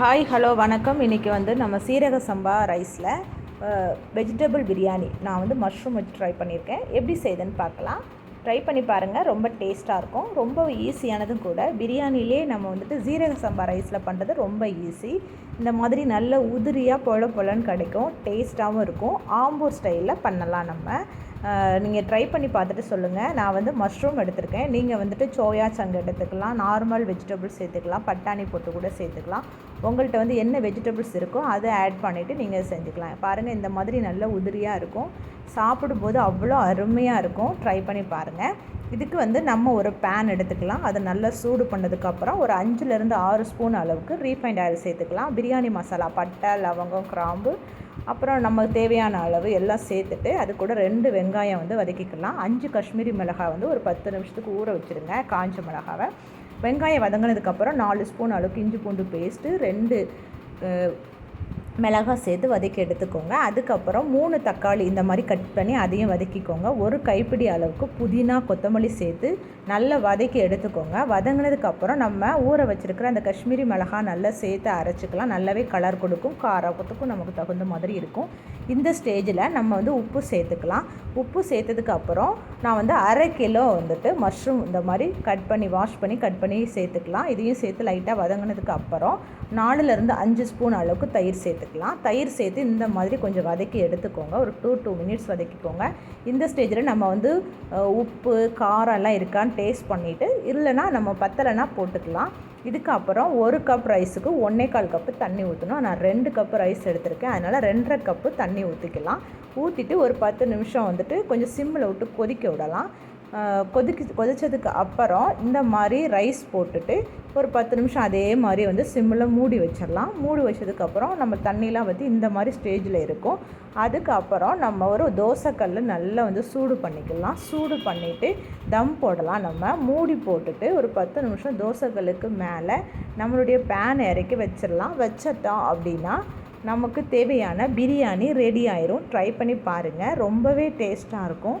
Hi hello வணக்கம். இன்றைக்கி வந்து நம்ம சீரக சம்பா ரைஸில் வெஜிடபிள் பிரியாணி. நான் வந்து மஷ்ரூம் வச்சு ட்ரை பண்ணியிருக்கேன் எப்படி செய்யுதுன்னு பார்க்கலாம். ட்ரை பண்ணி பாருங்கள் ரொம்ப டேஸ்ட்டாக இருக்கும். ரொம்ப ஈஸியானதும் கூட. பிரியாணிலே நம்ம வந்துட்டு சீரக சம்பா ரைஸில் பண்ணுறது ரொம்ப ஈஸி இந்த மாதிரி நல்ல உதிரியாக பொல பொலன்னு கிடைக்கும். டேஸ்ட்டாகவும் இருக்கும். ஆம்பூர் ஸ்டைலில் பண்ணலாம் நம்ம. நீங்கள் ட்ரை பண்ணி பார்த்துட்டு சொல்லுங்கள் நான் வந்து மஷ்ரூம் எடுத்திருக்கேன். நீங்கள் வந்துட்டு சோயா சங்கு எடுத்துக்கலாம். நார்மல் வெஜிடபிள்ஸ் சேர்த்துக்கலாம். பட்டாணி போட்டு கூட சேர்த்துக்கலாம். உங்கள்கிட்ட வந்து என்ன வெஜிடபிள்ஸ் இருக்கோ அதை ஆட் பண்ணிவிட்டு நீங்கள் செஞ்சுக்கலாம். பாருங்கள் இந்த மாதிரி நல்ல உதிரியாக இருக்கும். சாப்பிடும்போது அவ்வளோ அருமையாக இருக்கும். ட்ரை பண்ணி பாருங்கள் இதுக்கு வந்து நம்ம ஒரு பேன் எடுத்துக்கலாம். அதை நல்லா சூடு பண்ணதுக்கப்புறம் ஒரு அஞ்சுலேருந்து ஆறு ஸ்பூன் அளவுக்கு ரீஃபைண்ட் ஆயில் சேர்த்துக்கலாம். பிரியாணி மசாலா பட்டை லவங்கம் கிராம்பு அப்புறம் நமக்கு தேவையான அளவு எல்லாம் சேர்த்துட்டு அது கூட ரெண்டு வெங்காயம் வந்து வதக்கிக்கலாம். அஞ்சு காஷ்மீரி மிளகாய் வந்து ஒரு பத்து நிமிஷத்துக்கு ஊற வச்சுருங்க காஞ்ச மிளகாவை. வெங்காயம் வதங்கினதுக்கப்புறம் நாலு ஸ்பூன் அளவுக்கு இஞ்சி பூண்டு பேஸ்ட்டு ரெண்டு மிளகாய் சேர்த்து வதக்கி எடுத்துக்கோங்க. அதுக்கப்புறம் மூணு தக்காளி இந்த மாதிரி கட் பண்ணி அதையும் வதக்கிக்கோங்க. ஒரு கைப்பிடி அளவுக்கு புதினா கொத்தமல்லி சேர்த்து நல்லா வதக்கி எடுத்துக்கோங்க. வதங்கினதுக்கப்புறம் நம்ம ஊற வச்சுருக்கிற அந்த காஷ்மீரி மிளகாய் நல்லா சேர்த்து அரைச்சிக்கலாம். நல்லாவே கலர் கொடுக்கும். காரத்துக்கும் நமக்கு தகுந்த மாதிரி இருக்கும். இந்த ஸ்டேஜில் நம்ம வந்து உப்பு சேர்த்துக்கலாம். உப்பு சேர்த்ததுக்கப்புறம் நான் வந்து அரை கிலோ வந்துட்டு மஷ்ரூம் இந்த மாதிரி கட் பண்ணி வாஷ் பண்ணி கட் பண்ணி சேர்த்துக்கலாம். இதையும் சேர்த்து லைட்டாக வதங்கினதுக்கப்புறம் நாலுலேருந்து அஞ்சு ஸ்பூன் அளவுக்கு தயிர் சேர்த்துக்கலாம் தயிர் சேர்த்து இந்த மாதிரி கொஞ்சம் வதக்கி எடுத்துக்கோங்க. ஒரு டூ டூ மினிட்ஸ் வதக்கிக்கோங்க. இந்த ஸ்டேஜில் நம்ம வந்து உப்பு காரம் எல்லாம் இருக்கான்னு டேஸ்ட் பண்ணிவிட்டு இல்லைன்னா நம்ம பத்தலைன்னா போட்டுக்கலாம். இதுக்கப்புறம் ஒரு கப் ரைஸுக்கு ஒன்றே கால் கப்பு தண்ணி ஊற்றணும் நான் ரெண்டு கப்பு ரைஸ் எடுத்திருக்கேன். அதனால் ரெண்டரை கப்பு தண்ணி ஊற்றிக்கலாம் ஊற்றிட்டு ஒரு பத்து நிமிஷம் வந்துட்டு கொஞ்சம் சிம்மில் விட்டு கொதிக்க விடலாம். கொதிக்க கொதித்ததுக்கு அப்புறம் இந்த மாதிரி ரைஸ் போட்டுட்டு ஒரு பத்து நிமிஷம் அதே மாதிரி வந்து சிம்மில் மூடி வச்சிடலாம். மூடி வச்சதுக்கப்புறம் நம்ம தண்ணிலாம் வந்து இந்த மாதிரி ஸ்டேஜில் இருக்கும். அதுக்கப்புறம் நம்ம ஒரு தோசைக்கல் நல்லா வந்து சூடு பண்ணிக்கலாம். சூடு பண்ணிவிட்டு தம் போடலாம் நம்ம. மூடி போட்டுட்டு ஒரு பத்து நிமிஷம் தோசைக்கல்லுக்கு மேலே நம்மளுடைய பேன் இறக்கி வச்சிடலாம். வச்சிட்டோம் அப்படின்னா நமக்கு தேவையான பிரியாணி ரெடி ஆயிரும். ட்ரை பண்ணி பாருங்கள் ரொம்பவே டேஸ்ட்டாக இருக்கும்.